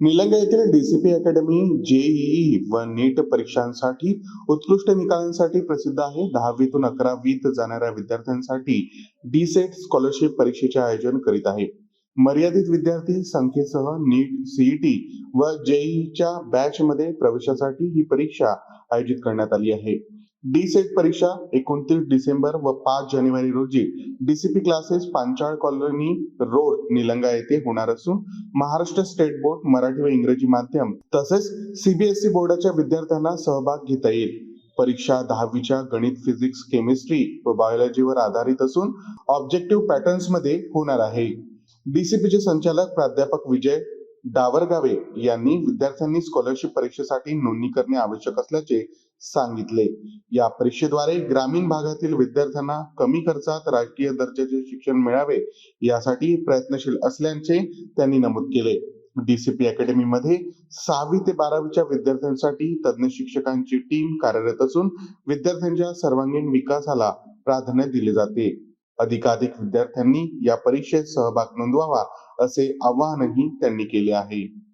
निलंगा येथील DCP academy JEE व नीट परीक्षांसाठी उत्कृष्ट निकालांसाठी प्रसिद्ध आहे. दहावीतून अकरावीत जाणाऱ्या विद्यार्थ्यांसाठी डी सेट स्कॉलरशिप परीक्षेचे आयोजन करीत आहे. मर्यादित विद्यार्थी संख्येसह नीट सीईटी व जेईच्या बॅच मध्ये प्रवेशासाठी ही परीक्षा आयोजित करण्यात आली आहे. डी सेट परीक्षा एकोणतीस डिसेंबर व पाच जानेवारी रोजी DCP classes Panchal colony road Nilanga येथे होणार असून महाराष्ट्र स्टेट बोर्ड मराठी व इंग्रजी माध्यम तसेच सीबीएसई बोर्डाच्या विद्यार्थ्यांना सहभाग घेता येईल. परीक्षा दहावीच्या गणित फिजिक्स केमिस्ट्री व बायोलॉजीवर आधारित असून ऑब्जेक्टिव्ह पॅटर्न्समध्ये होणार आहे. डीसीपीचे संचालक प्राध्यापक विजय डावरगावे यांनी विद्यार्थ्यांनी स्कॉलरशिप परीक्षेसाठी नोंदणी करणे आवश्यक असल्याचे सांगितले. या परीक्षेद्वारे ग्रामीण भागातील विद्यार्थ्यांना कमी खर्चात राष्ट्रीय दर्जाचे शिक्षण मिळावे यासाठी प्रयत्नशील असल्याचे त्यांनी नमूद केले. डीसीपी अकॅडमी मध्ये सहावी ते बारावीच्या विद्यार्थ्यांसाठी तज्ज्ञ शिक्षकांची टीम कार्यरत असून विद्यार्थ्यांच्या सर्वांगीण विकासाला प्राधान्य दिले जाते. अधिकाधिक विद्यार्थ्यांनी या परीक्षेत सहभाग नोंदवावा असे आवाहनही त्यांनी केले आहे.